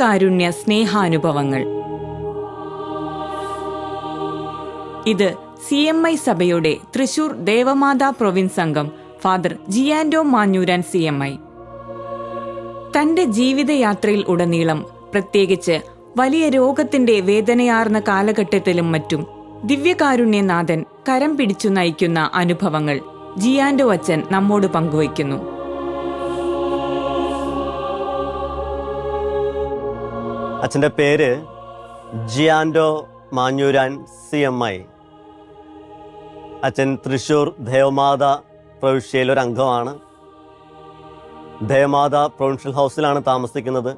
ദിവ്യകാരുണ്യ സ്നേഹാനുഭവങ്ങൾ. ഇത് C M I സഭയുടെ തൃശൂർ ദേവമാതാ പ്രൊവിൻസ് അംഗം father Jiando Manjooran C M I. തന്റെ ജീവിതയാത്രയിൽ ഉടനീളം പ്രത്യേകിച്ച് വലിയ രോഗത്തിന്റെ വേദനയാർന്ന കാലഘട്ടത്തിലും മറ്റും ദിവ്യകാരുണ്യനാഥൻ കരം പിടിച്ചു നയിക്കുന്ന അനുഭവങ്ങൾ ജിയാൻഡോ അച്ഛൻ നമ്മോട് പങ്കുവയ്ക്കുന്നു. അച്ഛന്റെ പേര് Jiando Manjooran C M I അച്ഛൻ തൃശ്ശൂർ ദേവമാത പ്രവിശ്യയിലൊരു അംഗമാണ്. ദേവമാത പ്രൊവിൻഷ്യൽ ഹൗസിലാണ് താമസിക്കുന്നത്.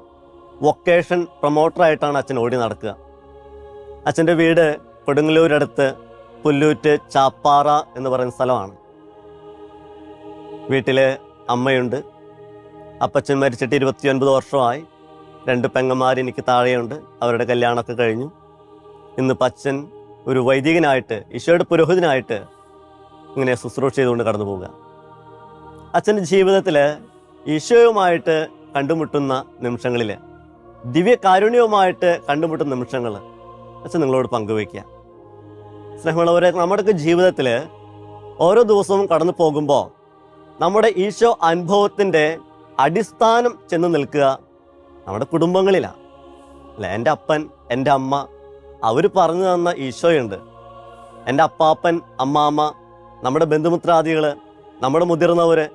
വൊക്കേഷൻ പ്രൊമോട്ടറായിട്ടാണ് അച്ഛൻ ഓടി നടക്കുക. അച്ഛന്റെ വീട് കൊടുങ്ങല്ലൂരടുത്ത് പുല്ലൂറ്റ് ചാപ്പാറ എന്ന് പറയുന്ന സ്ഥലമാണ്. വീട്ടിൽ അമ്മയുണ്ട്. അപ്പച്ചൻ മരിച്ചിട്ട് ഇരുപത്തിയൊൻപത് വർഷമായി. രണ്ട് പെങ്ങന്മാർ എനിക്ക് താഴെയുണ്ട്. അവരുടെ കല്യാണമൊക്കെ കഴിഞ്ഞു. ഇന്ന് പച്ചൻ ഒരു വൈദികനായിട്ട് ഈശോയുടെ പുരോഹിതനായിട്ട് ഇങ്ങനെ ശുശ്രൂഷ ചെയ്തുകൊണ്ട് കടന്നു പോവുക. അച്ഛന്റെ ജീവിതത്തിൽ ഈശോയുമായിട്ട് കണ്ടുമുട്ടുന്ന നിമിഷങ്ങളിൽ ദിവ്യകാരുണ്യവുമായിട്ട് കണ്ടുമുട്ടുന്ന നിമിഷങ്ങൾ അച്ഛൻ നിങ്ങളോട് പങ്കുവയ്ക്കുക. സ്നേഹമുള്ളവരെ നമ്മുടെയൊക്കെ ജീവിതത്തിൽ ഓരോ ദിവസവും കടന്നു പോകുമ്പോൾ നമ്മുടെ ഈശോ അനുഭവത്തിന്റെ അടിസ്ഥാനം ചെന്ന് നിൽക്കുക നമ്മുടെ കുടുംബങ്ങളിലാണ് അല്ല? എന്റെ അപ്പൻ എന്റെ അമ്മ അവർ പറഞ്ഞു തന്ന ഈശോയുണ്ട്. എന്റെ അപ്പാപ്പൻ അമ്മാമ്മ നമ്മുടെ ബന്ധുമിത്രാദികൾ നമ്മുടെ മുതിർന്നവർ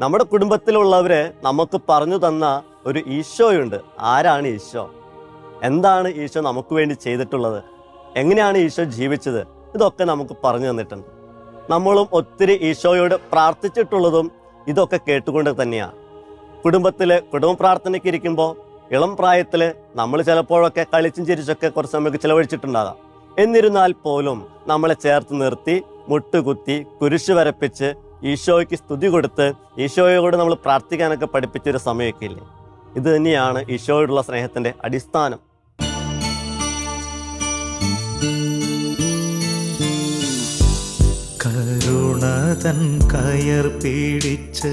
നമ്മുടെ കുടുംബത്തിലുള്ളവർ നമുക്ക് പറഞ്ഞു തന്ന ഒരു ഈശോയുണ്ട്. ആരാണ് ഈശോ? എന്താണ് ഈശോ നമുക്ക് വേണ്ടി ചെയ്തിട്ടുള്ളത്? എങ്ങനെയാണ് ഈശോ ജീവിച്ചത്? ഇതൊക്കെ നമുക്ക് പറഞ്ഞു തന്നിട്ടുണ്ട്. നമ്മളും ഒത്തിരി ഈശോയോട് പ്രാർത്ഥിച്ചിട്ടുള്ളതും ഇതൊക്കെ കേട്ടുകൊണ്ട് തന്നെയാണ് കുടുംബത്തിൽ കുടുംബ പ്രാർത്ഥനയ്ക്ക് ഇരിക്കുമ്പോൾ ഇളം പ്രായത്തിൽ നമ്മൾ ചിലപ്പോഴൊക്കെ കളിച്ചും ചിരിച്ചൊക്കെ കുറച്ച് സമയം ചിലവഴിച്ചിട്ടുണ്ടാകാം. എന്നിരുന്നാൽ പോലും നമ്മളെ ചേർത്ത് നിർത്തി മുട്ടുകുത്തി കുരിശ് വരപ്പിച്ച് ഈശോയ്ക്ക് സ്തുതി കൊടുത്ത് ഈശോയോട് നമ്മൾ പ്രാർത്ഥിക്കാനൊക്കെ പഠിപ്പിച്ചൊരു സമയമൊക്കെ ഇല്ലേ? ഇത് തന്നെയാണ് ഈശോയോടുള്ള സ്നേഹത്തിന്റെ അടിസ്ഥാനം. കരുണതൻ കയർ പിടിച്ച്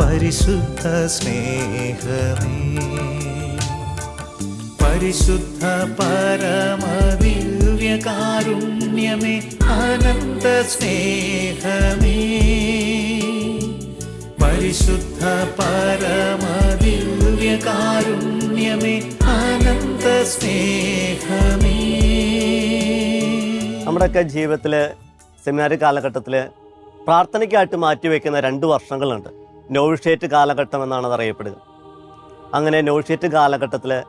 പരിശുദ്ധ സ്നേഹമേ പരിശുദ്ധ പരമദിവ്യകാരുണ്യമേ അനന്ത സ്നേഹമേ പരിശുദ്ധ പരമദിവ്യകാരുണ്യമേ അനന്ത സ്നേഹമേ നമ്മുടെയൊക്കെ ജീവിതത്തിൽ സെമിനാർ കാലഘട്ടത്തിൽ പ്രാർത്ഥനയ്ക്കായിട്ട് മാറ്റിവെക്കുന്ന രണ്ട് വർഷങ്ങളുണ്ട്. നോവിഷേറ്റ് കാലഘട്ടം എന്നാണ് അത് അറിയപ്പെടുക അങ്ങനെ നോഴ്ഷേറ്റ് കാലഘട്ടത്തിൽ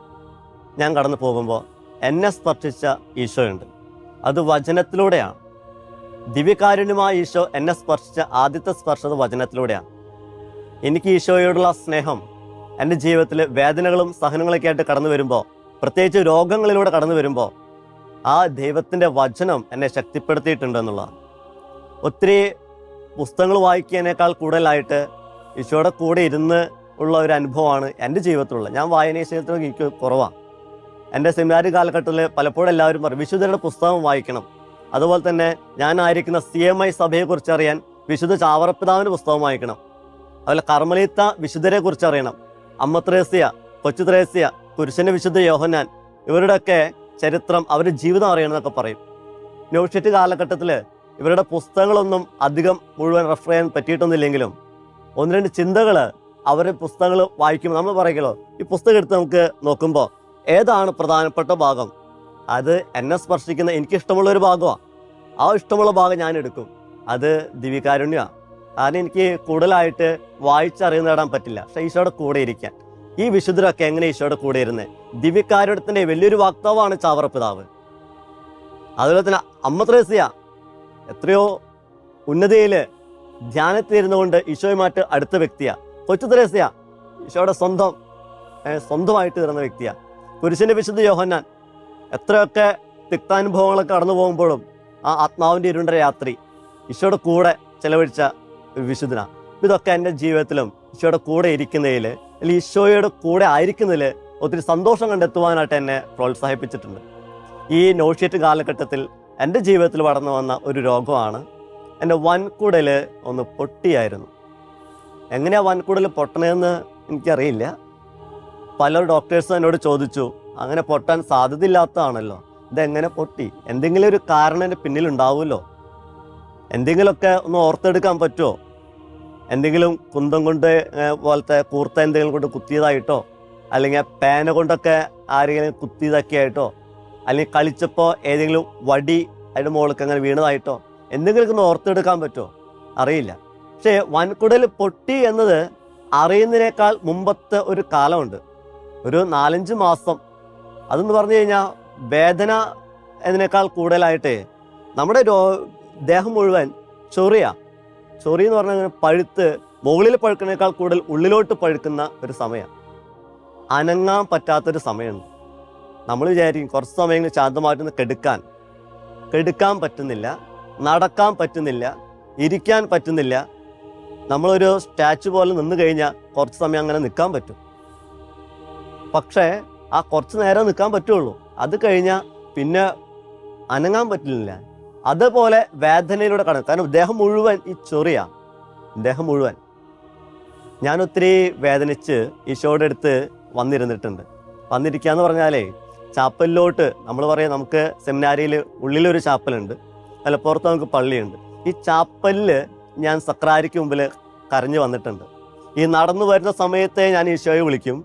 ഞാൻ കടന്നു പോകുമ്പോൾ എന്നെ സ്പർശിച്ച ഈശോയുണ്ട്. അത് വചനത്തിലൂടെയാണ്. ദിവ്യകാരുണ്യമായ ഈശോ എന്നെ സ്പർശിച്ച ആദ്യത്തെ സ്പർശത വചനത്തിലൂടെയാണ്. എനിക്ക് ഈശോയോടുള്ള സ്നേഹം എന്റെ ജീവിതത്തിൽ വേദനകളും സഹനങ്ങളൊക്കെ ആയിട്ട് കടന്നു വരുമ്പോൾ പ്രത്യേകിച്ച് രോഗങ്ങളിലൂടെ കടന്നു വരുമ്പോൾ ആ ദൈവത്തിന്റെ വചനം എന്നെ ശക്തിപ്പെടുത്തിയിട്ടുണ്ട് എന്നുള്ളതാണ്. ഒത്തിരി പുസ്തകങ്ങൾ വായിക്കുന്നതിനേക്കാൾ കൂടുതലായിട്ട് ഈശോയുടെ കൂടെ ഇരുന്ന് ഉള്ള ഒരു അനുഭവമാണ് എന്റെ ജീവിതത്തിലുള്ള. ഞാൻ വായനശീലത്തിൽ എനിക്ക് കുറവാണ് എന്റെ സെമിനാരി കാലഘട്ടത്തിൽ പലപ്പോഴും എല്ലാവരും പറയും വിശുദ്ധരുടെ പുസ്തകം വായിക്കണം. അതുപോലെ തന്നെ ഞാനായിരിക്കുന്ന സി എം ഐ സഭയെക്കുറിച്ച് അറിയാൻ വിശുദ്ധ ചാവറപ്പിതാവിന്റെ പുസ്തകം വായിക്കണം. അതുപോലെ കർമ്മലീത്ത വിശുദ്ധരെ കുറിച്ച് അറിയണം. അമ്മ ത്രേസ്യ കൊച്ചു ത്രേസ്യ പുരുഷന്റെ വിശുദ്ധ യോഹന്നാൻ ഇവരുടെയൊക്കെ ചരിത്രം അവരുടെ ജീവിതം അറിയണമെന്നൊക്കെ പറയും. നോഷ്യറ്റ് കാലഘട്ടത്തിൽ ഇവരുടെ പുസ്തകങ്ങളൊന്നും അധികം മുഴുവൻ റെഫർ ചെയ്യാൻ പറ്റിയിട്ടൊന്നുമില്ലെങ്കിലും ഒന്ന് രണ്ട് ചിന്തകൾ അവരെ പുസ്തകങ്ങൾ വായിക്കുമ്പോൾ നമ്മൾ പറയുമല്ലോ ഈ പുസ്തകം എടുത്ത് നമുക്ക് നോക്കുമ്പോൾ ഏതാണ് പ്രധാനപ്പെട്ട ഭാഗം? അത് എന്നെ സ്പർശിക്കുന്ന എനിക്ക് ഇഷ്ടമുള്ള ഒരു ഭാഗമാണ് ആ ഇഷ്ടമുള്ള ഭാഗം ഞാൻ എടുക്കും. അത് ദിവികാരുണ്യമാണ് കാരണം എനിക്ക് കൂടുതലായിട്ട് വായിച്ചറിവ് നേടാൻ പറ്റില്ല. പക്ഷേ ഈശോയുടെ കൂടെ ഇരിക്കാൻ. ഈ വിശുദ്ധരൊക്കെ എങ്ങനെ ഈശോയുടെ കൂടെ ഇരുന്ന്? ദിവ്യകാരുണ്യത്തിന്റെ വലിയൊരു വക്താവാണ് ചാവറപ്പിതാവ് അതുപോലെ തന്നെ അമ്മ ത്രേസ്യ എത്രയോ ഉന്നതിയിൽ ധ്യാനത്തിലിരുന്നുകൊണ്ട് ഈശോയുമായിട്ട് അടുത്ത വ്യക്തിയാ. കൊച്ചു തെരേസയാ. ഈശോയുടെ സ്വന്തം സ്വന്തമായിട്ട് തീർന്ന വ്യക്തിയാ. കുരിശിന്റെ വിശുദ്ധ യോഹന്നാൻ. എത്രയൊക്കെ തിക്താനുഭവങ്ങളൊക്കെ കടന്നു പോകുമ്പോഴും ആ ആത്മാവിന്റെ ഇരുണ്ട രാത്രി ഈശോയുടെ കൂടെ ചെലവഴിച്ച ഒരു ഇതൊക്കെ എന്റെ ജീവിതത്തിലും ഈശോയുടെ കൂടെ ഇരിക്കുന്നതിൽ അല്ലെങ്കിൽ ഈശോയുടെ കൂടെ ആയിരിക്കുന്നതിൽ ഒത്തിരി സന്തോഷം കണ്ടെത്തുവാനായിട്ട് എന്നെ പ്രോത്സാഹിപ്പിച്ചിട്ടുണ്ട്. ഈ നോഷിയറ്റ് കാലഘട്ടത്തിൽ എന്റെ ജീവിതത്തിൽ വളർന്നു വന്ന ഒരു രോഗമാണ് എന്റെ വൻകുടൽ ഒന്ന് പൊട്ടിയായിരുന്നു. എങ്ങനെയാണ് വൻകുടൽ പൊട്ടണതെന്ന് എനിക്കറിയില്ല. പല ഡോക്ടേഴ്സും എന്നോട് ചോദിച്ചു അങ്ങനെ പൊട്ടാൻ സാധ്യതയില്ലാത്തതാണല്ലോ. ഇതെങ്ങനെ പൊട്ടി? എന്തെങ്കിലും ഒരു കാരണം എന്റെ പിന്നിലുണ്ടാവുമല്ലോ. എന്തെങ്കിലുമൊക്കെ ഒന്ന് ഓർത്തെടുക്കാൻ പറ്റുമോ? എന്തെങ്കിലും കുന്തം കൊണ്ട് പോലത്തെ കൂർത്ത എന്തെങ്കിലും കൊണ്ട് കുത്തിയതായിട്ടോ? അല്ലെങ്കിൽ പേന കൊണ്ടൊക്കെ ആരെങ്കിലും കുത്തിയതൊക്കെ ആയിട്ടോ അല്ലെങ്കിൽ കളിച്ചപ്പോൾ ഏതെങ്കിലും വടി അതിന്റെ മുകളിലേക്ക് അങ്ങനെ വീണതായിട്ടോ? എന്തെങ്കിലുമൊക്കെ ഒന്ന് ഓർത്തെടുക്കാൻ പറ്റുമോ? അറിയില്ല. പക്ഷേ വൻകുടൽ പൊട്ടി എന്നത് അറിയുന്നതിനേക്കാൾ മുമ്പത്തെ ഒരു കാലമുണ്ട്. ഒരു നാലഞ്ച് മാസം. അതെന്ന് പറഞ്ഞു കഴിഞ്ഞാൽ വേദന എന്നതിനേക്കാൾ കൂടുതലായിട്ട് നമ്മുടെ രോ ദേഹം മുഴുവൻ ചൊറിയ. ചൊറി എന്ന് പറഞ്ഞാൽ പഴുത്ത് മുകളിൽ പഴുക്കുന്നതിനേക്കാൾ കൂടുതൽ ഉള്ളിലോട്ട് പഴുക്കുന്ന ഒരു സമയമാണ് അനങ്ങാൻ പറ്റാത്തൊരു സമയമുണ്ട്. നമ്മൾ വിചാരിക്കും കുറച്ച് സമയങ്ങൾ ശാന്തമായിട്ടൊന്ന് കെടുക്കാൻ. കെടുക്കാൻ പറ്റുന്നില്ല. നടക്കാൻ പറ്റുന്നില്ല ഇരിക്കാൻ പറ്റുന്നില്ല. നമ്മളൊരു സ്റ്റാച്ചു പോലെ നിന്ന് കഴിഞ്ഞാൽ കുറച്ച് സമയം അങ്ങനെ നിൽക്കാൻ പറ്റും. പക്ഷേ ആ കുറച്ച് നേരം നിൽക്കാൻ പറ്റുള്ളൂ. അത് കഴിഞ്ഞാൽ പിന്നെ അനങ്ങാൻ പറ്റില്ല. അതുപോലെ വേദനയിലൂടെ കടന്നു കാരണം ഇദ്ദേഹം മുഴുവൻ ഈ ചൊറിയ. ഇദ്ദേഹം മുഴുവൻ. ഞാൻ ഒത്തിരി വേദനിച്ച് ഈശോയുടെ അടുത്ത് വന്നിരുന്നിട്ടുണ്ട്. വന്നിരിക്കുക എന്ന് പറഞ്ഞാലേ ചാപ്പലിലോട്ട് നമ്മൾ പറയാം നമുക്ക് സെമിനാരിയിൽ ഉള്ളിലൊരു ചാപ്പലുണ്ട്. അല്ല നമുക്ക് പള്ളിയുണ്ട്. ഈ ചാപ്പലിൽ ഞാൻ സക്രാരിക്ക് മുമ്പിൽ കരഞ്ഞു വന്നിട്ടുണ്ട്. ഈ നടന്നു വരുന്ന സമയത്തെ ഞാൻ ഈശോയെ വിളിക്കും.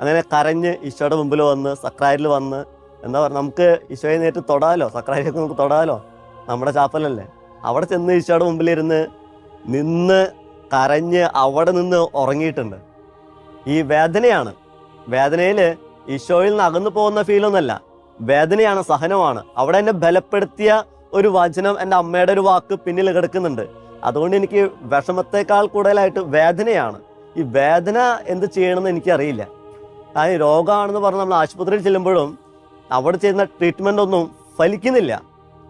അങ്ങനെ കരഞ്ഞ് ഈശോയുടെ മുമ്പിൽ വന്ന് സക്രാരിൽ വന്ന് എന്താ പറയുക നമുക്ക് ഈശോയെ നേരിട്ട് തൊടാലോ? സക്രാരിയൊക്കെ നമുക്ക് തൊടാലോ? നമ്മുടെ ചാപ്പലല്ലേ? അവിടെ ചെന്ന് ഈശോയുടെ മുമ്പിലിരുന്ന് നിന്ന് കരഞ്ഞ് അവിടെ നിന്ന് ഉറങ്ങിയിട്ടുണ്ട്. ഈ വേദനയാണ്. വേദനയിൽ ഈശോയിൽ നിന്ന് അകന്നു പോകുന്ന ഫീലൊന്നല്ല വേദനയാണ് സഹനമാണ്. അവിടെ എന്നെ ബലപ്പെടുത്തിയ ഒരു വചനം എന്റെ അമ്മയുടെ ഒരു വാക്ക് പിന്നിൽ കിടക്കുന്നുണ്ട്. അതുകൊണ്ട് എനിക്ക് വിഷമത്തെക്കാൾ കൂടുതലായിട്ട് വേദനയാണ്. ഈ വേദന എന്ത് ചെയ്യണമെന്ന് എനിക്കറിയില്ല. ഈ രോഗമാണെന്ന് പറഞ്ഞ് നമ്മൾ ആശുപത്രിയിൽ ചെല്ലുമ്പോഴും അവിടെ ചെയ്യുന്ന ട്രീറ്റ്മെന്റ് ഒന്നും ഫലിക്കുന്നില്ല.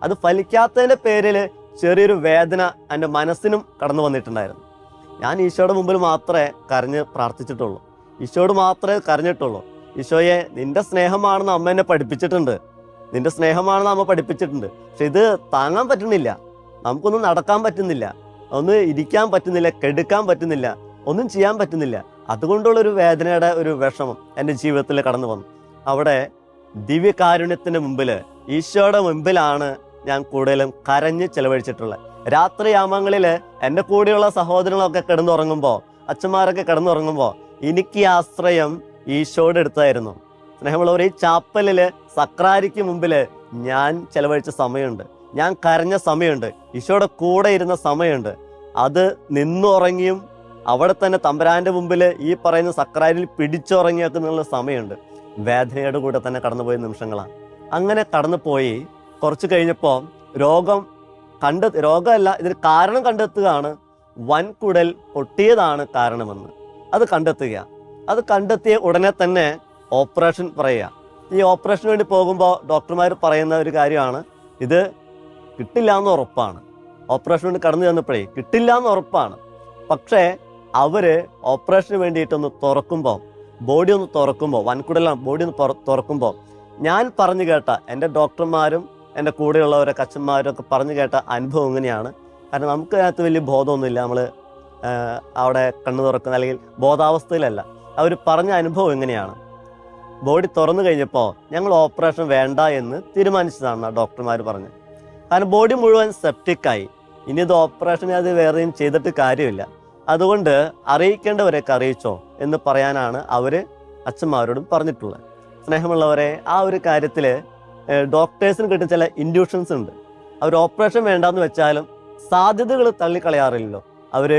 അത് ഫലിക്കാത്തതിന്റെ പേരിൽ ചെറിയൊരു വേദന എന്റെ മനസ്സിനും കടന്നു വന്നിട്ടുണ്ടായിരുന്നു. ഞാൻ ഈശോയുടെ മുമ്പിൽ മാത്രമേ കരഞ്ഞ് പ്രാർത്ഥിച്ചിട്ടുള്ളൂ. ഈശോയോട് മാത്രമേ കരഞ്ഞിട്ടുള്ളൂ. ഈശോയെ നിന്റെ സ്നേഹമാണെന്ന് അമ്മ എന്നെ പഠിപ്പിച്ചിട്ടുണ്ട്. നിന്റെ സ്നേഹമാണ് അമ്മ പഠിപ്പിച്ചിട്ടുണ്ട്. പക്ഷെ ഇത് താങ്ങാൻ പറ്റുന്നില്ല. നമുക്കൊന്നും നടക്കാൻ പറ്റുന്നില്ല. ഒന്ന് ഇരിക്കാൻ പറ്റുന്നില്ല കെടുക്കാൻ പറ്റുന്നില്ല ഒന്നും ചെയ്യാൻ പറ്റുന്നില്ല. അതുകൊണ്ടുള്ള ഒരു വേദനയുടെ ഒരു വിഷമം എന്റെ ജീവിതത്തിൽ കടന്നു വന്നു. അവിടെ ദിവ്യകാരുണ്യത്തിന്റെ മുമ്പിൽ ഈശോയുടെ മുമ്പിലാണ് ഞാൻ കൂടുതലും കരഞ്ഞ് ചെലവഴിച്ചിട്ടുള്ളത്. രാത്രിയാമങ്ങളിൽ എന്റെ കൂടെയുള്ള സഹോദരങ്ങളൊക്കെ കിടന്നുറങ്ങുമ്പോൾ അച്ഛന്മാരൊക്കെ കിടന്നുറങ്ങുമ്പോൾ എനിക്ക് ആശ്രയം ഈശോയുടെ അടുത്തായിരുന്നു. സ്നേഹമുള്ളവർ ഈ ചാപ്പലിൽ സക്രാരിക്ക് മുമ്പിൽ ഞാൻ ചെലവഴിച്ച സമയമുണ്ട്. ഞാൻ കരഞ്ഞ സമയമുണ്ട്. ഈശോയുടെ കൂടെ ഇരുന്ന സമയമുണ്ട്. അത് നിന്നുറങ്ങിയും അവിടെ തന്നെ തമ്പരാന്റെ മുമ്പിൽ ഈ പറയുന്ന സക്രാരിൽ പിടിച്ചുറങ്ങിയൊക്കെ സമയമുണ്ട്. വേദനയുടെ കൂടെ തന്നെ കടന്നുപോയ നിമിഷങ്ങളാണ് അങ്ങനെ കടന്നുപോയി കുറച്ച് കഴിഞ്ഞപ്പോൾ രോഗം കണ്ട രോഗമല്ല ഇതിന് കാരണം കണ്ടെത്തുകയാണ്. വൻകുടൽ പൊട്ടിയതാണ് കാരണമെന്ന്. അത് കണ്ടെത്തുക. അത് കണ്ടെത്തിയ ഉടനെ തന്നെ ഓപ്പറേഷൻ പറയുക. ഈ ഓപ്പറേഷന് വേണ്ടി പോകുമ്പോൾ ഡോക്ടർമാർ പറയുന്ന ഒരു കാര്യമാണ്. ഇത് കിട്ടില്ല എന്ന് ഉറപ്പാണ്. ഓപ്പറേഷന് വേണ്ടി കടന്നു ചെന്നപ്പോഴേ കിട്ടില്ല എന്ന് ഉറപ്പാണ്. പക്ഷേ അവർ ഓപ്പറേഷന് വേണ്ടിയിട്ടൊന്ന് തുറക്കുമ്പോൾ ബോഡി ഒന്ന് തുറക്കുമ്പോൾ വൻകുടലാണ് ബോഡി ഒന്ന് തുറക്കുമ്പോൾ ഞാൻ പറഞ്ഞു കേട്ട എന്റെ ഡോക്ടർമാരും എന്റെ കൂടെയുള്ളവരൊക്കെ അച്ഛന്മാരും ഒക്കെ പറഞ്ഞു കേട്ട അനുഭവം ഇങ്ങനെയാണ്. കാരണം നമുക്ക് അതിനകത്ത് വലിയ ബോധമൊന്നുമില്ല. നമ്മൾ അവിടെ കണ്ണു തുറക്കുന്ന അല്ലെങ്കിൽ ബോധാവസ്ഥയിലല്ല. അവർ പറഞ്ഞ അനുഭവം എങ്ങനെയാണ് ബോഡി തുറന്നു കഴിഞ്ഞപ്പോൾ ഞങ്ങൾ ഓപ്പറേഷൻ വേണ്ട എന്ന് തീരുമാനിച്ചതാണ് ഡോക്ടർമാർ പറഞ്ഞു കാരണം ബോഡി മുഴുവൻ സെപ്റ്റിക്കായി ഇനി ഇത് ഓപ്പറേഷൻ അത് വേറെയും ചെയ്തിട്ട് കാര്യമില്ല. അതുകൊണ്ട് അറിയിക്കേണ്ടവരെയൊക്കെ അറിയിച്ചോ എന്ന് പറയാനാണ് അവർ അച്ഛന്മാരോടും പറഞ്ഞിട്ടുള്ളത്. സ്നേഹമുള്ളവരെ ആ ഒരു കാര്യത്തിൽ ഡോക്ടേഴ്സിന് കിട്ടുന്ന ചില ഇൻഡ്യൂഷൻസ് ഉണ്ട്. അവർ ഓപ്പറേഷൻ വേണ്ടാന്ന് വെച്ചാലും സാധ്യതകൾ തള്ളിക്കളയാറില്ലല്ലോ. അവർ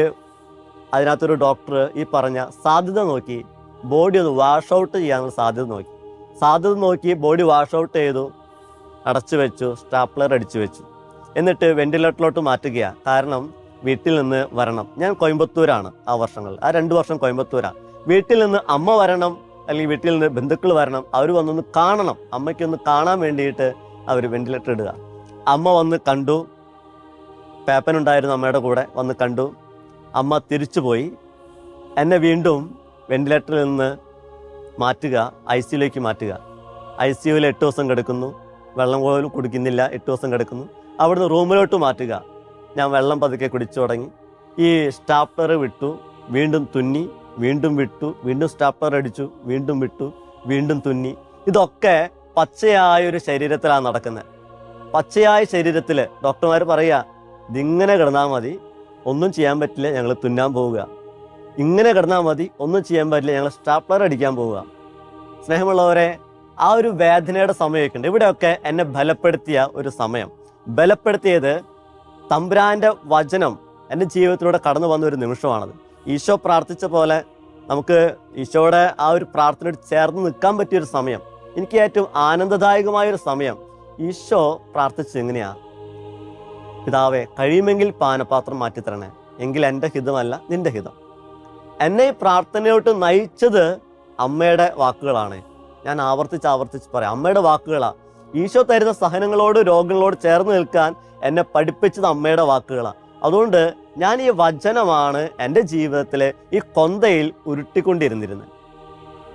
അതിനകത്തൊരു ഡോക്ടർ ഈ പറഞ്ഞ സാധ്യത നോക്കി ബോഡി ഒന്ന് വാഷ് ഔട്ട് ചെയ്യാനുള്ള സാധ്യത നോക്കി. സാധ്യത നോക്കി ബോഡി വാഷ് ഔട്ട് ചെയ്തു അടച്ചു വെച്ചു സ്റ്റാപ്ലർ അടിച്ചു വെച്ചു. എന്നിട്ട് വെന്റിലേറ്ററിലോട്ട് മാറ്റുകയാണ് കാരണം വീട്ടിൽ നിന്ന് വരണം. ഞാൻ കോയമ്പത്തൂരാണ് ആ വർഷങ്ങൾ. ആ രണ്ട് വർഷം കോയമ്പത്തൂരാണ് വീട്ടിൽ നിന്ന് അമ്മ വരണം അല്ലെങ്കിൽ വീട്ടിൽ നിന്ന് ബന്ധുക്കൾ വരണം അവർ വന്നൊന്ന് കാണണം. അമ്മയ്ക്കൊന്ന് കാണാൻ വേണ്ടിയിട്ട് അവർ വെന്റിലേറ്റർ ഇടുക. അമ്മ വന്ന് കണ്ടു. പേപ്പനുണ്ടായിരുന്നു അമ്മയുടെ കൂടെ വന്ന് കണ്ടു. അമ്മ തിരിച്ചു പോയി എന്നെ വീണ്ടും വെന്റിലേറ്ററിൽ നിന്ന് മാറ്റുക ഐ സിയുലേക്ക് മാറ്റുക. ഐ സിയുവിൽ എട്ട് ദിവസം കിടക്കുന്നു. വെള്ളം പോലും കുടിക്കുന്നില്ല എട്ട് ദിവസം കിടക്കുന്നു. അവിടുന്ന് റൂമിലോട്ട് മാറ്റുക. ഞാൻ വെള്ളം പതുക്കെ കുടിച്ചു തുടങ്ങി. ഈ സ്റ്റാപ്ലർ വിട്ടു വീണ്ടും തുന്നി വീണ്ടും വിട്ടു വീണ്ടും സ്റ്റാപ്ലർ അടിച്ചു വീണ്ടും വിട്ടു വീണ്ടും തുന്നി. ഇതൊക്കെ പച്ചയായ ഒരു ശരീരത്തിലാണ് നടക്കുന്നത്. പച്ചയായ ശരീരത്തിൽ ഡോക്ടർമാർ പറയുക ഇതിങ്ങനെ കിടന്നാൽ മതി ഒന്നും ചെയ്യാൻ പറ്റില്ല ഞങ്ങൾ തുന്നാൻ പോവുക. ഇങ്ങനെ കിടന്നാൽ മതി ഒന്നും ചെയ്യാൻ പറ്റില്ല ഞങ്ങൾ സ്റ്റാപ്ലർ അടിക്കാൻ പോവുക. സ്നേഹമുള്ളവരെ ആ ഒരു വേദനയുടെ സമയമൊക്കെ ഉണ്ട് ഇവിടെയൊക്കെ എന്നെ ബലപ്പെടുത്തിയ ഒരു സമയം. ബലപ്പെടുത്തിയത് തമ്പുരാന്റെ വചനം എന്റെ ജീവിതത്തിലൂടെ കടന്നു വന്ന ഒരു നിമിഷമാണത്. ഈശോ പ്രാർത്ഥിച്ച പോലെ നമുക്ക് ഈശോയുടെ ആ ഒരു പ്രാർത്ഥനയോട് ചേർന്ന് നിൽക്കാൻ പറ്റിയ ഒരു സമയം. എനിക്ക് ഏറ്റവും ആനന്ദദായകമായ ഒരു സമയം. ഈശോ പ്രാർത്ഥിച്ചത് എങ്ങനെയാ? പിതാവേ കഴിയുമെങ്കിൽ പാനപാത്രം മാറ്റിത്തരണേ. എങ്കിൽ എന്റെ ഹിതമല്ല നിന്റെ ഹിതം. എന്നെ പ്രാർത്ഥനയോട്ട് നയിച്ചത് അമ്മയുടെ വാക്കുകളാണ്. ഞാൻ ആവർത്തിച്ച് ആവർത്തിച്ച് പറയാം. അമ്മയുടെ വാക്കുകളാണ് ഈശോ തരുന്ന സഹനങ്ങളോട് രോഗങ്ങളോട് ചേർന്ന് നിൽക്കാൻ എന്നെ പഠിപ്പിച്ചത് അമ്മയുടെ വാക്കുകളാണ് അതുകൊണ്ട് ഞാൻ ഈ വചനമാണ് എന്റെ ജീവിതത്തിലെ ഈ കൊന്തയിൽ ഉരുട്ടിക്കൊണ്ടിരുന്നിരുന്നത്.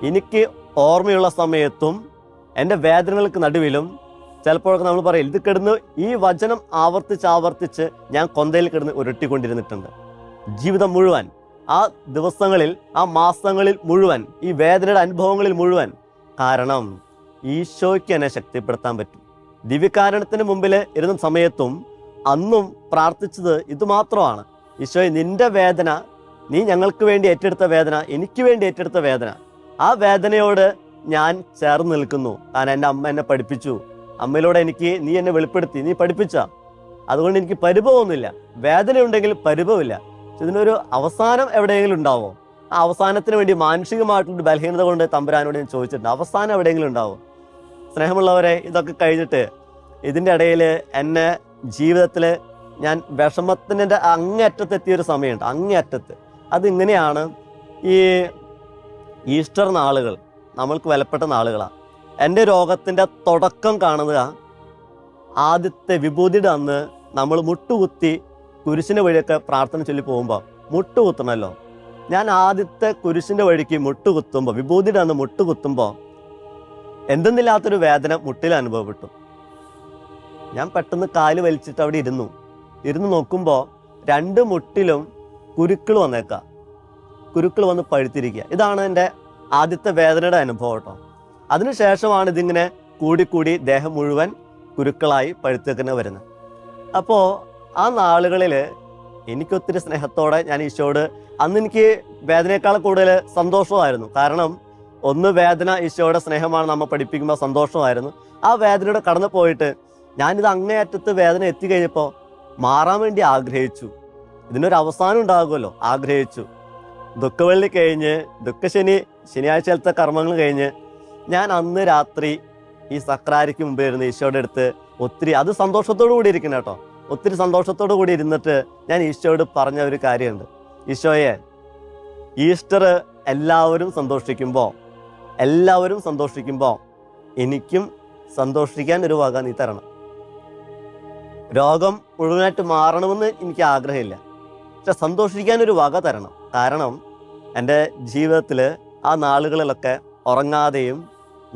എനിക്ക് ഓർമ്മയുള്ള സമയത്തും എന്റെ വേദനകൾക്ക് നടുവിലും ചിലപ്പോഴൊക്കെ നമ്മൾ പറയും ഇത് കിടന്ന് ഈ വചനം ആവർത്തിച്ച് ആവർത്തിച്ച് ഞാൻ കൊന്തയിൽ കിടന്ന് ഉരുട്ടിക്കൊണ്ടിരുന്നിട്ടുണ്ട്. ജീവിതം മുഴുവൻ ആ ദിവസങ്ങളിൽ ആ മാസങ്ങളിൽ മുഴുവൻ ഈ വേദനയുടെ അനുഭവങ്ങളിൽ മുഴുവൻ. കാരണം ഈശോയ്ക്ക് എന്നെ ശക്തിപ്പെടുത്താൻ പറ്റും. ദിവ്യകാരണത്തിന് മുമ്പിൽ ഇരുന്ന സമയത്തും അന്നും പ്രാർത്ഥിച്ചത് ഇതുമാത്രമാണ്. ഈശോയെ നിന്റെ വേദന നീ ഞങ്ങൾക്ക് വേണ്ടി ഏറ്റെടുത്ത വേദന എനിക്ക് വേണ്ടി ഏറ്റെടുത്ത വേദന ആ വേദനയോട് ഞാൻ ചേർന്ന് നിൽക്കുന്നു. കാരണം എന്റെ അമ്മ എന്നെ പഠിപ്പിച്ചു. അമ്മയിലൂടെ എനിക്ക് നീ എന്നെ വെളിപ്പെടുത്തി നീ പഠിപ്പിച്ച. അതുകൊണ്ട് എനിക്ക് പരിഭവമൊന്നുമില്ല. വേദനയുണ്ടെങ്കിൽ പരിഭവമില്ല. ഇതിനൊരു അവസാനം എവിടെയെങ്കിലും ഉണ്ടാവോ? ആ അവസാനത്തിന് വേണ്ടി മാനസികമായിട്ടുള്ള ബലഹീനത കൊണ്ട് തമ്പുരാനോട് ഞാൻ ചോദിച്ചിട്ടുണ്ട്. അവസാനം എവിടെയെങ്കിലും ഉണ്ടാവോ? സ്നേഹമുള്ളവരെ ഇതൊക്കെ കഴിഞ്ഞിട്ട് ഇതിന്റെ ഇടയിൽ എന്നെ ജീവിതത്തിൽ ഞാൻ വിഷമത്തിന്റെ അങ്ങേയറ്റത്തെത്തിയ ഒരു സമയമുണ്ട്. അങ്ങേയറ്റത്ത്. അതിങ്ങനെയാണ് ഈ ഈസ്റ്റർ നാളുകൾ നമ്മൾക്ക് വിലപ്പെട്ട നാളുകളാണ്. എന്റെ രോഗത്തിന്റെ തുടക്കം കാണുക ആദ്യത്തെ വിഭൂതിയുടെ അന്ന് നമ്മൾ മുട്ടുകുത്തി കുരിശിന്റെ വഴിയൊക്കെ പ്രാർത്ഥന ചൊല്ലി പോകുമ്പോൾ മുട്ടുകുത്തണമല്ലോ ഞാൻ ആദ്യത്തെ കുരിശിന്റെ വഴിക്ക് മുട്ടുകുത്തുമ്പോൾ വിഭൂതിയുടെ അന്ന് മുട്ടുകുത്തുമ്പോൾ എന്തെന്നില്ലാത്തൊരു വേദന മുട്ടിൽ അനുഭവപ്പെട്ടു. ഞാൻ പെട്ടെന്ന് കാൽ വലിച്ചിട്ട് അവിടെ ഇരുന്നു. ഇരുന്ന് നോക്കുമ്പോൾ രണ്ട് മുട്ടിലും കുരുക്കൾ വന്നേക്കാം. കുരുക്കൾ വന്ന് പഴുത്തിരിക്കുക ഇതാണ് എന്റെ ആദ്യത്തെ വേദനയുടെ അനുഭവം കേട്ടോ. അതിനുശേഷമാണ് ഇതിങ്ങനെ കൂടിക്കൂടി ദേഹം മുഴുവൻ കുരുക്കളായി പഴുത്തേക്കുന്ന വരുന്നത്. അപ്പോൾ ആ നാളുകളിൽ എനിക്കൊത്തിരി സ്നേഹത്തോടെ ഞാൻ ഈശോയോട് അന്ന് എനിക്ക് വേദനയേക്കാൾ കൂടുതൽ സന്തോഷമായിരുന്നു കാരണം ഒന്ന് വേദന ഈശോയുടെ സ്നേഹമാണ് നമ്മൾ പഠിപ്പിക്കുമ്പോൾ സന്തോഷമായിരുന്നു ആ വേദനയുടെ കടന്നു പോയിട്ട് ഞാനിത് അങ്ങേയറ്റത്ത് വേദന എത്തിക്കഴിഞ്ഞപ്പോൾ മാറാൻ വേണ്ടി ആഗ്രഹിച്ചു. ഇതിനൊരു അവസാനം ഉണ്ടാകുമല്ലോ. ആഗ്രഹിച്ചു. ദുഃഖവെള്ളി കഴിഞ്ഞ് ദുഃഖശനി ശനിയാഴ്ചത്തെ കർമ്മങ്ങൾ കഴിഞ്ഞ് ഞാൻ അന്ന് രാത്രി ഈ സക്രാരിക്ക് മുമ്പ് ഇരുന്ന് ഈശോയുടെ അടുത്ത് ഒത്തിരി അത് സന്തോഷത്തോടു കൂടി ഇരിക്കണം കേട്ടോ. ഒത്തിരി സന്തോഷത്തോടു കൂടി ഇരുന്നിട്ട് ഞാൻ ഈശോയോട് പറഞ്ഞ ഒരു കാര്യമുണ്ട്. ഈശോയെ ഈസ്റ്റർ എല്ലാവരും സന്തോഷിക്കുമ്പോൾ എല്ലാവരും സന്തോഷിക്കുമ്പോൾ എനിക്കും സന്തോഷിക്കാൻ ഒരു വക നീ തരണം. രോഗം മുഴുവനായിട്ട് മാറണമെന്ന് എനിക്ക് ആഗ്രഹമില്ല. പക്ഷെ സന്തോഷിക്കാൻ ഒരു വക തരണം. കാരണം എന്റെ ജീവിതത്തിൽ ആ നാളുകളിലൊക്കെ ഉറങ്ങാതെയും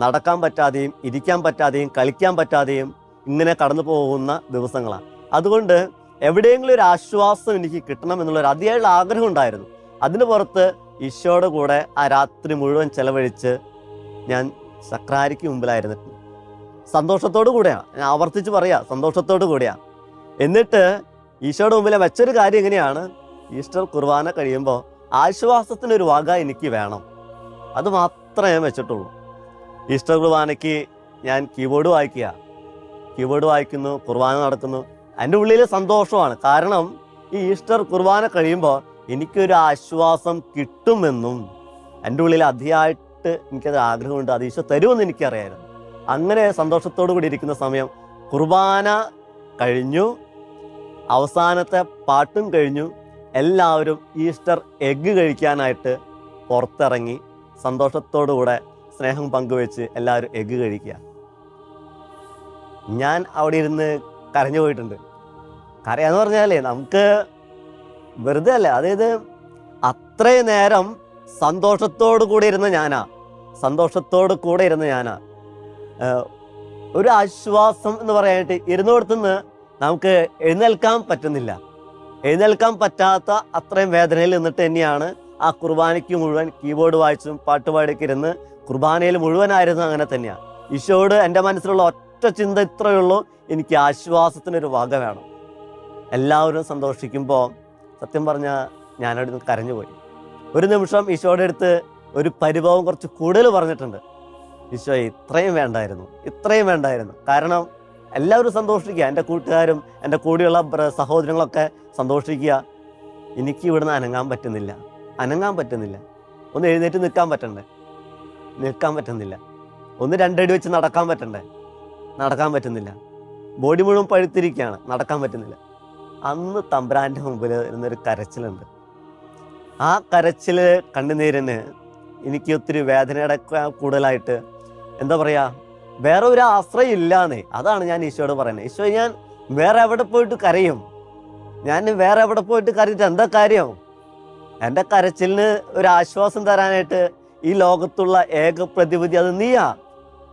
നടക്കാൻ പറ്റാതെയും ഇരിക്കാൻ പറ്റാതെയും കളിക്കാൻ പറ്റാതെയും ഇങ്ങനെ കടന്നു പോകുന്ന ദിവസങ്ങളാണ്. അതുകൊണ്ട് എവിടെയെങ്കിലും ഒരു ആശ്വാസം എനിക്ക് കിട്ടണം എന്നുള്ളൊരു അതിയായുള്ള ആഗ്രഹം ഉണ്ടായിരുന്നു. അതിന് പുറത്ത് ഈശോയുടെ കൂടെ ആ രാത്രി മുഴുവൻ ചെലവഴിച്ച് ഞാൻ സക്രാരിക്ക് മുമ്പിലായിരുന്നു സന്തോഷത്തോടു കൂടെയാണ് ഞാൻ ആവർത്തിച്ച് പറയാ സന്തോഷത്തോടു കൂടെയാണ് എന്നിട്ട് ഈശോയുടെ മുമ്പിലെ വെച്ചൊരു കാര്യം എങ്ങനെയാണ്? ഈസ്റ്റർ കുർബാന കഴിയുമ്പോൾ ആശ്വാസത്തിനൊരു വക എനിക്ക് വേണം. അത് മാത്രമേ ഞാൻ വെച്ചിട്ടുള്ളൂ. ഈസ്റ്റർ കുർബാനയ്ക്ക് ഞാൻ കീബോർഡ് വായിക്കുക. കീബോർഡ് വായിക്കുന്നു കുർബാന നടക്കുന്നു. എന്റെ ഉള്ളിൽ സന്തോഷമാണ്. കാരണം ഈ ഈസ്റ്റർ കുർബാന കഴിയുമ്പോൾ എനിക്കൊരു ആശ്വാസം കിട്ടുമെന്നും എന്റെ ഉള്ളിൽ അതിയായിട്ട് എനിക്കത് ആഗ്രഹമുണ്ട് അത് ഈശോ തരുമെന്ന് എനിക്കറിയായിരുന്നു. അങ്ങനെ സന്തോഷത്തോടു കൂടി ഇരിക്കുന്ന സമയം കുർബാന കഴിഞ്ഞു അവസാനത്തെ പാട്ടും കഴിഞ്ഞു എല്ലാവരും ഈസ്റ്റർ എഗ്ഗ് കഴിക്കാനായിട്ട് പുറത്തിറങ്ങി സന്തോഷത്തോടുകൂടെ സ്നേഹം പങ്കുവെച്ച് എല്ലാവരും എഗ്ഗ് കഴിക്കുക. ഞാൻ അവിടെ ഇരുന്ന് കരഞ്ഞു പോയിട്ടുണ്ട്. കരയാന്ന് പറഞ്ഞാലേ നമുക്ക് വെറുതെ അല്ല അതായത് അത്രയും നേരം സന്തോഷത്തോടു കൂടെ ഇരുന്ന ഞാനാ. സന്തോഷത്തോടു കൂടെ ഇരുന്ന ഞാനാ. ഒരു ആശ്വാസം എന്ന് പറയാനായിട്ട് ഇരുന്നോടത്തുനിന്ന് നമുക്ക് എഴുന്നേൽക്കാൻ പറ്റുന്നില്ല. എഴുന്നേൽക്കാൻ പറ്റാത്ത അത്രയും വേദനയിൽ നിന്നിട്ട് തന്നെയാണ് ആ കുർബാനയ്ക്ക് മുഴുവൻ കീബോർഡ് വായിച്ചും പാട്ടുപാടിയൊക്കെ ഇരുന്ന് കുർബാനയിൽ മുഴുവനായിരുന്നു അങ്ങനെ തന്നെയാണ് ഈശോയോട് എന്റെ മനസ്സിലുള്ള ഒറ്റ ചിന്ത ഇത്രയേ ഉള്ളൂ. എനിക്ക് ആശ്വാസത്തിനൊരു വക വേണം. എല്ലാവരും സന്തോഷിക്കുമ്പോൾ സത്യം പറഞ്ഞാൽ ഞാനവിടെ നിന്ന് കരഞ്ഞുപോയി. ഒരു നിമിഷം ഈശോയുടെ അടുത്ത് ഒരു പരിഭവം കുറച്ച് കൂടുതൽ പറഞ്ഞിട്ടുണ്ട്. ഈശോ ഇത്രയും വേണ്ടായിരുന്നു. ഇത്രയും വേണ്ടായിരുന്നു. കാരണം എല്ലാവരും സന്തോഷിക്കുക. എന്റെ കൂട്ടുകാരും എന്റെ കൂടെയുള്ള സഹോദരങ്ങളൊക്കെ സന്തോഷിക്കുക. എനിക്ക് ഇവിടുന്ന് അനങ്ങാൻ പറ്റുന്നില്ല. അനങ്ങാൻ പറ്റുന്നില്ല. ഒന്ന് എഴുന്നേറ്റ് നിൽക്കാൻ പറ്റണ്ടേ? നിൽക്കാൻ പറ്റുന്നില്ല. ഒന്ന് രണ്ടടി വെച്ച് നടക്കാൻ പറ്റണ്ടേ? നടക്കാൻ പറ്റുന്നില്ല. ബോഡി മുഴുവൻ പഴുത്തിരിക്കുകയാണ് നടക്കാൻ പറ്റുന്നില്ല. അന്ന് തമ്പ്രാന്റെ മുമ്പിൽ ഇരുന്നൊരു കരച്ചിലുണ്ട്. ആ കരച്ചിൽ കണ്ണുനീരിന് എനിക്ക് ഒത്തിരി വേദനയുടെ കൂടുതലായിട്ട് എന്താ പറയുക വേറെ ഒരു ആശ്രയം ഇല്ലാന്നേ. അതാണ് ഞാൻ ഈശോയോട് പറയുന്നത്. ഈശോ ഞാൻ വേറെ എവിടെ പോയിട്ട് കരയും? ഞാൻ വേറെ എവിടെ പോയിട്ട് കരഞ്ഞിട്ട് എന്താ കാര്യം? എന്റെ കരച്ചിലിന് ഒരു ആശ്വാസം തരാനായിട്ട് ഈ ലോകത്തുള്ള ഏക പ്രതിവിധി അത് നീയാ.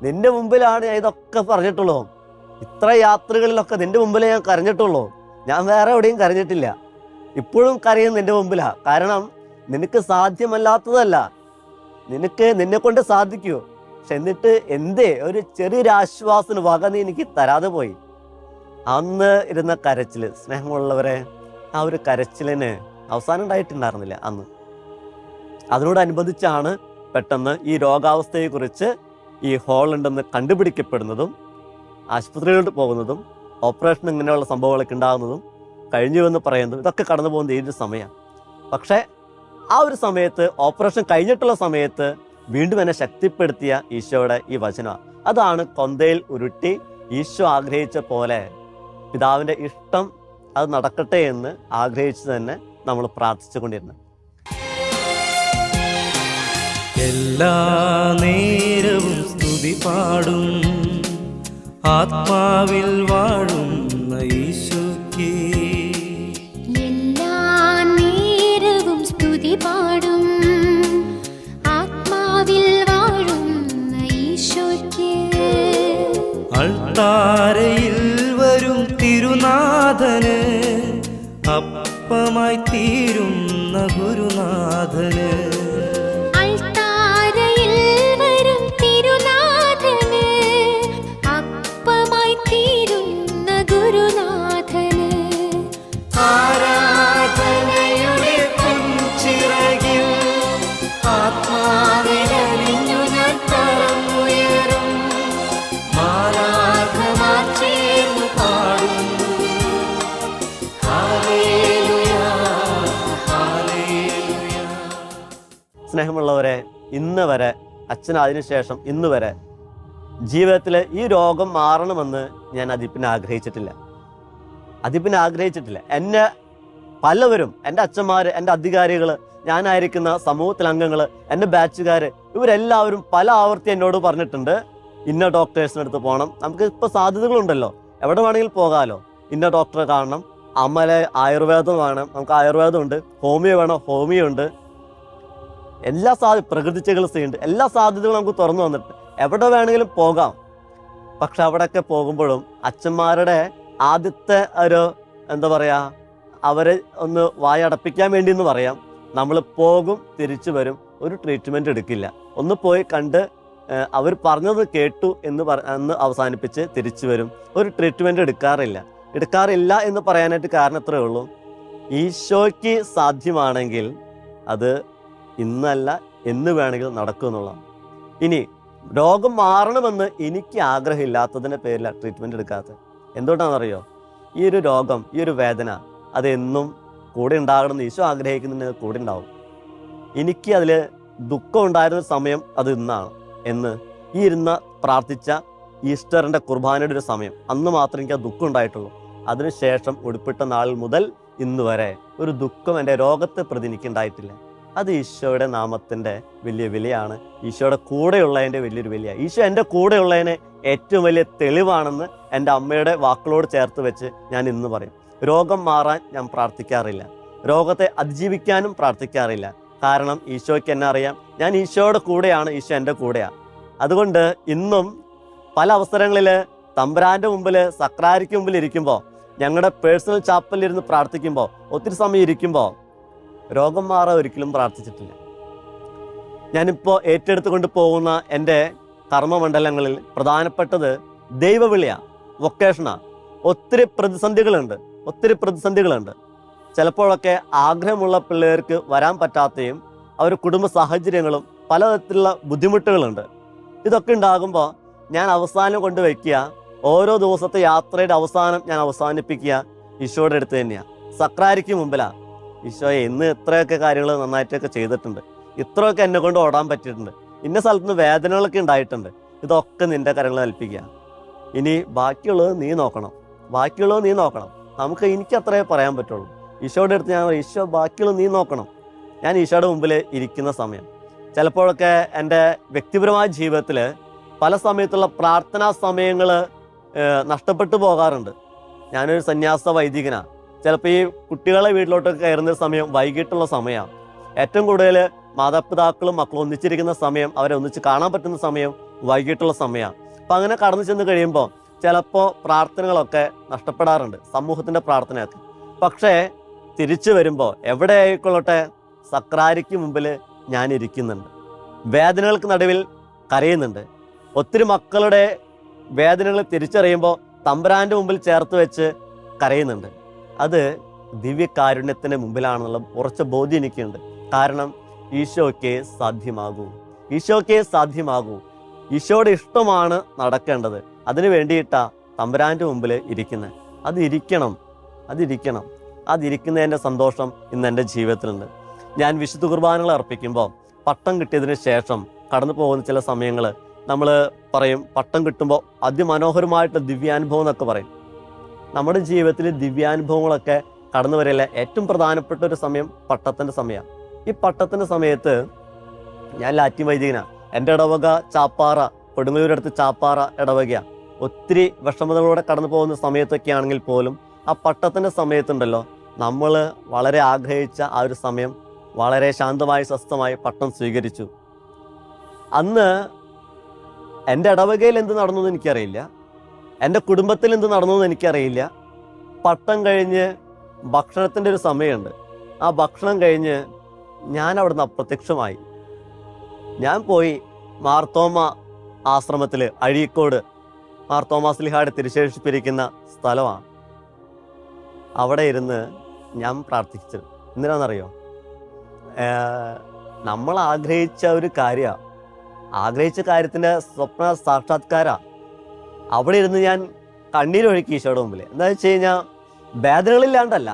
നിന്റെ മുമ്പിലാണ് ഞാൻ ഇതൊക്കെ പറഞ്ഞിട്ടുള്ളൂ. ഇത്ര യാത്രകളിലൊക്കെ നിന്റെ മുമ്പിലേ ഞാൻ കരഞ്ഞിട്ടുള്ളൂ. ഞാൻ വേറെ എവിടെയും കരഞ്ഞിട്ടില്ല. ഇപ്പോഴും കരയും നിന്റെ മുമ്പിലാ. കാരണം നിനക്ക് സാധ്യമല്ലാത്തതല്ല. നിനക്ക് നിന്നെ കൊണ്ട് സാധിക്കൂ. പക്ഷെ എന്നിട്ട് എന്തേ? ഒരു ചെറിയൊരു വക നീ എനിക്ക് തരാതെ പോയി. അന്ന് ഇരുന്ന കരച്ചിൽ സ്നേഹമുള്ളവരെ ആ ഒരു കരച്ചിലിന് അവസാനം ഉണ്ടായിട്ടുണ്ടായിരുന്നില്ല അന്ന്. അതിനോടനുബന്ധിച്ചാണ് പെട്ടെന്ന് ഈ രോഗാവസ്ഥയെക്കുറിച്ച് ഈ ഹോളുണ്ടെന്ന് കണ്ടുപിടിക്കപ്പെടുന്നതും ആശുപത്രികളിൽ പോകുന്നതും ഓപ്പറേഷൻ ഇങ്ങനെയുള്ള സംഭവങ്ങളൊക്കെ ഉണ്ടാകുന്നതും കഴിഞ്ഞുവെന്ന് പറയുന്നതും ഇതൊക്കെ കടന്നു പോകുന്ന ഏതൊരു സമയമാണ്. പക്ഷേ ആ ഒരു സമയത്ത് ഓപ്പറേഷൻ കഴിഞ്ഞിട്ടുള്ള സമയത്ത് വീണ്ടും എന്നെ ശക്തിപ്പെടുത്തിയ ഈശോയുടെ ഈ വചനമാണ്. അതാണ് കൊന്തയിൽ ഉരുട്ടി ഈശോ ആഗ്രഹിച്ച പോലെ പിതാവിന്റെ ഇഷ്ടം അത് നടക്കട്ടെ എന്ന് ആഗ്രഹിച്ച് തന്നെ നമ്മൾ പ്രാർത്ഥിച്ചുകൊണ്ടിരുന്നത്. എല്ലാ നേരവും സ്തുതി പാടും. ആത്മാവിൽ വാഴുന്ന ഈശോയ്ക്ക്. എല്ലാ നേരവും സ്തുതി പാടും. ആത്മാവിൽ വാഴുന്ന ഈശോയ്ക്ക്. അൾത്താരയിൽ വരും തിരുനാഥന് അപ്പമായി തീരുന്ന ഗുരുനാഥന്. അച്ഛൻ അതിനുശേഷം ഇന്ന് വരെ ജീവിതത്തിൽ ഈ രോഗം മാറണമെന്ന് ഞാൻ അതിപ്പിനെ ആഗ്രഹിച്ചിട്ടില്ല. അതിപ്പിനെ ആഗ്രഹിച്ചിട്ടില്ല. എന്നെ പലവരും എന്റെ അച്ഛന്മാർ എന്റെ അധികാരികൾ ഞാനായിരിക്കുന്ന സമൂഹത്തിലെ അംഗങ്ങൾ എന്റെ ബാച്ചുകാർ ഇവരെല്ലാവരും പല ആവർത്തി എന്നോട് പറഞ്ഞിട്ടുണ്ട് ഇന്ന ഡോക്ടേഴ്സിന്റെ അടുത്ത് പോകണം. നമുക്ക് ഇപ്പോൾ സാധ്യതകളുണ്ടല്ലോ. എവിടെ വേണമെങ്കിലും പോകാമല്ലോ ഇന്ന ഡോക്ടറെ കാണണം. അമ്മലെ ആയുർവേദം വേണം. നമുക്ക് ആയുർവേദമുണ്ട് ഹോമിയോ വേണം. ഹോമിയോ ഉണ്ട്. എല്ലാ സാധ്യ പ്രകൃതി ചികിത്സയുണ്ട് എല്ലാ സാധ്യതകളും നമുക്ക് തുറന്നു വന്നിട്ട് എവിടെ വേണമെങ്കിലും പോകാം. പക്ഷെ അവിടെയൊക്കെ പോകുമ്പോഴും അച്ഛന്മാരുടെ ആദ്യത്തെ ഒരു എന്താ പറയുക അവരെ ഒന്ന് വായടപ്പിക്കാൻ വേണ്ടി എന്ന് പറയാം. നമ്മൾ പോകും തിരിച്ചു വരും ഒരു ട്രീറ്റ്മെന്റ് എടുക്കില്ല. ഒന്ന് പോയി കണ്ട് അവർ പറഞ്ഞത് കേട്ടു എന്ന് പറ എന്ന് അവസാനിപ്പിച്ച് തിരിച്ചു വരും. ഒരു ട്രീറ്റ്മെന്റ് എടുക്കാറില്ല. എടുക്കാറില്ല എന്ന് പറയാനായിട്ട് കാരണം ഇത്രയേ ഉള്ളൂ? ഈശോയ്ക്ക് സാധ്യമാണെങ്കിൽ അത് ഇന്നല്ല എന്ന് വേണമെങ്കിൽ നടക്കും എന്നുള്ളതാണ്. ഇനി രോഗം മാറണമെന്ന് എനിക്ക് ആഗ്രഹമില്ലാത്തതിന്റെ പേരിലാണ് ട്രീറ്റ്മെന്റ് എടുക്കാത്തത്. എന്തുകൊണ്ടാണെന്നറിയോ? ഈ ഒരു രോഗം ഈ ഒരു വേദന അതെന്നും കൂടെ ഉണ്ടാകണമെന്ന് ഈശോ ആഗ്രഹിക്കുന്നതിന് കൂടെ ഉണ്ടാവും. എനിക്ക് അതിൽ ദുഃഖം ഉണ്ടായിരുന്ന സമയം അത് ഇന്നാണ് എന്ന് ഈ ഇരുന്ന പ്രാർത്ഥിച്ച ഈസ്റ്ററിന്റെ കുർബാനയുടെ ഒരു സമയം അന്ന് മാത്രമേ എനിക്ക് ആ ദുഃഖം ഉണ്ടായിട്ടുള്ളൂ. അതിനുശേഷം ഉടുപ്പിട്ട നാൾ മുതൽ ഇന്ന് വരെ ഒരു ദുഃഖം എന്റെ രോഗത്തെ പ്രതി എനിക്ക് ഉണ്ടായിട്ടില്ല അത് ഈശോയുടെ നാമത്തിന്റെ വലിയ വിലയാണ്. ഈശോയുടെ കൂടെയുള്ളതിന്റെ വലിയൊരു വിലയാണ് ഈശോ എന്റെ കൂടെയുള്ളതിന് ഏറ്റവും വലിയ തെളിവാണെന്ന് എന്റെ അമ്മയുടെ വാക്കുകളോട് ചേർത്ത് വെച്ച് ഞാൻ ഇന്ന് പറയും. രോഗം മാറാൻ ഞാൻ പ്രാർത്ഥിക്കാറില്ല. രോഗത്തെ അതിജീവിക്കാനും പ്രാർത്ഥിക്കാറില്ല. കാരണം ഈശോയ്ക്ക് എന്നെ അറിയാം. ഞാൻ ഈശോയുടെ കൂടെയാണ് ഈശോ എന്റെ കൂടെയാണ് അതുകൊണ്ട് ഇന്നും പല അവസരങ്ങളിൽ തമ്പുരാന്റെ മുമ്പിൽ സക്രാരിക്ക് മുമ്പിൽ ഇരിക്കുമ്പോൾ ഞങ്ങളുടെ പേഴ്സണൽ ചാപ്പലിൽ ഇരുന്ന് പ്രാർത്ഥിക്കുമ്പോൾ ഒത്തിരി സമയം ഇരിക്കുമ്പോൾ രോഗം മാറാൻ ഒരിക്കലും പ്രാർത്ഥിച്ചിട്ടില്ല. ഞാനിപ്പോൾ ഏറ്റെടുത്തുകൊണ്ട് പോകുന്ന എന്റെ കർമ്മമണ്ഡലങ്ങളിൽ പ്രധാനപ്പെട്ടത് ദൈവവിളിയ വൊക്കേഷനാണ് ഒത്തിരി പ്രതിസന്ധികളുണ്ട് ഒത്തിരി പ്രതിസന്ധികളുണ്ട്. ചിലപ്പോഴൊക്കെ ആഗ്രഹമുള്ള പിള്ളേർക്ക് വരാൻ പറ്റാത്തയും അവർ കുടുംബ സാഹചര്യങ്ങളും പലതരത്തിലുള്ള ബുദ്ധിമുട്ടുകളുണ്ട്. ഇതൊക്കെ ഉണ്ടാകുമ്പോൾ ഞാൻ അവസാനം കൊണ്ട് വയ്ക്കുക ഓരോ ദിവസത്തെ യാത്രയുടെ അവസാനം ഞാൻ അവസാനിപ്പിക്കുക ഈശോയുടെ അടുത്ത് തന്നെയാണ് സക്രാരിക്ക് മുമ്പിലാണ് ഈശോയെ ഇന്ന് ഇത്രയൊക്കെ കാര്യങ്ങൾ നന്നായിട്ടൊക്കെ ചെയ്തിട്ടുണ്ട്. ഇത്രയൊക്കെ എന്നെ കൊണ്ട് ഓടാൻ പറ്റിയിട്ടുണ്ട്. ഇന്ന സ്ഥലത്ത് നിന്ന് വേദനകളൊക്കെ ഉണ്ടായിട്ടുണ്ട്. ഇതൊക്കെ നിന്റെ കരങ്ങൾ ഏൽപ്പിക്കുക. ഇനി ബാക്കിയുള്ളത് നീ നോക്കണം. ബാക്കിയുള്ളത് നീ നോക്കണം. നമുക്ക് എനിക്ക് അത്രേ പറയാൻ പറ്റുള്ളൂ. ഈശോയുടെ അടുത്ത് ഞാൻ ഈശോ ബാക്കിയുള്ള നീ നോക്കണം. ഞാൻ ഈശോയുടെ മുമ്പിൽ ഇരിക്കുന്ന സമയം. ചിലപ്പോഴൊക്കെ എന്റെ വ്യക്തിപരമായ ജീവിതത്തിൽ പല സമയത്തുള്ള പ്രാർത്ഥനാ സമയങ്ങൾ നഷ്ടപ്പെട്ടു പോകാറുണ്ട്. ഞാനൊരു സന്യാസ വൈദികനാണ് ചിലപ്പോൾ ഈ കുട്ടികളെ വീട്ടിലോട്ടൊക്കെ കയറുന്ന സമയം വൈകിട്ടുള്ള സമയമാണ് ഏറ്റവും കൂടുതൽ മാതാപിതാക്കളും മക്കളും ഒന്നിച്ചിരിക്കുന്ന സമയം അവരെ ഒന്നിച്ച് കാണാൻ പറ്റുന്ന സമയം വൈകിട്ടുള്ള സമയമാണ് അപ്പം അങ്ങനെ കടന്നു ചെന്ന് കഴിയുമ്പോൾ ചിലപ്പോൾ പ്രാർത്ഥനകളൊക്കെ നഷ്ടപ്പെടാറുണ്ട് സമൂഹത്തിന്റെ പ്രാർത്ഥനയൊക്കെ. പക്ഷേ തിരിച്ചു വരുമ്പോൾ എവിടെ ആയിക്കൊള്ളട്ടെ സക്രാരിക്ക് മുമ്പിൽ ഞാൻ ഇരിക്കുന്നുണ്ട്. വേദനകൾക്ക് നടുവിൽ കരയുന്നുണ്ട്. ഒത്തിരി മക്കളുടെ വേദനകൾ തിരിച്ചറിയുമ്പോൾ തമ്പുരാന്റെ മുമ്പിൽ ചേർത്ത് വെച്ച് കരയുന്നുണ്ട്. അത് ദിവ്യകാരുണ്യത്തിന് മുമ്പിലാണെന്നുള്ള ഉറച്ച ബോധ്യം എനിക്കുണ്ട്. കാരണം ഈശോയ്ക്ക് സാധ്യമാകൂ. ഈശോയ്ക്ക് സാധ്യമാകൂ. ഈശോയുടെ ഇഷ്ടമാണ് നടക്കേണ്ടത്. അതിനു വേണ്ടിയിട്ടാ തമ്പുരാന്റെ മുമ്പിൽ ഇരിക്കുന്നത് അതിരിക്കണം. അതിരിക്കണം. അതിരിക്കുന്നതിന്റെ സന്തോഷം ഇന്ന് എന്റെ ജീവിതത്തിലുണ്ട്. ഞാൻ വിശുദ്ധ കുർബാനകൾ അർപ്പിക്കുമ്പോൾ പട്ടം കിട്ടിയതിന് ശേഷം കടന്നു പോകുന്ന ചില സമയങ്ങൾ നമ്മൾ പറയും പട്ടം കിട്ടുമ്പോൾ അതിമനോഹരമായിട്ട് ദിവ്യാനുഭവം എന്നൊക്കെ പറയും. നമ്മുടെ ജീവിതത്തിൽ ദിവ്യാനുഭവങ്ങളൊക്കെ കടന്നു വരില്ല ഏറ്റവും പ്രധാനപ്പെട്ട ഒരു സമയം പട്ടത്തിന്റെ സമയമാണ്. ഈ പട്ടത്തിന്റെ സമയത്ത് ഞാൻ ലാറ്റിൻ വൈദികനാണ് എന്റെ ഇടവക ചാപ്പാറ കൊടുങ്ങല്ലൂരടുത്ത് ചാപ്പാറ ഇടവകയാണ് ഒത്തിരി വിഷമതകളോടെ കടന്നു പോകുന്ന സമയത്തൊക്കെ ആണെങ്കിൽ പോലും ആ പട്ടത്തിന്റെ സമയത്തുണ്ടല്ലോ നമ്മൾ വളരെ ആഗ്രഹിച്ച ആ ഒരു സമയം വളരെ ശാന്തമായി സ്വസ്ഥമായി പട്ടം സ്വീകരിച്ചു. അന്ന് എന്റെ ഇടവകയിൽ എന്ത് നടന്നു എന്ന് എനിക്കറിയില്ല. എന്റെ കുടുംബത്തിൽ എന്ത് നടന്നു എന്ന് എനിക്കറിയില്ല. പട്ടം കഴിഞ്ഞ് ഭക്ഷണത്തിന്റെ ഒരു സമയമുണ്ട്. ആ ഭക്ഷണം കഴിഞ്ഞ് ഞാൻ അവിടുന്ന് അപ്രത്യക്ഷമായി. ഞാൻ പോയി മാർത്തോമ ആശ്രമത്തിൽ അഴീക്കോട് മാർത്തോമാസ്ലിഹാട് തിരിശേഷിപ്പിരിക്കുന്ന സ്ഥലമാണ്. അവിടെ ഇരുന്ന് ഞാൻ പ്രാർത്ഥിച്ചു. എന്തിനാണെന്നറിയോ? നമ്മൾ ആഗ്രഹിച്ച ഒരു കാര്യമാണ്. ആഗ്രഹിച്ച കാര്യത്തിന്റെ സ്വപ്ന സാക്ഷാത്കാര അവിടെ ഇരുന്ന് ഞാൻ കണ്ണീരൊഴുക്കി ഈശോയുടെ മുമ്പിൽ എന്താ വെച്ച് കഴിഞ്ഞാൽ വേദനകളില്ലാണ്ടല്ല.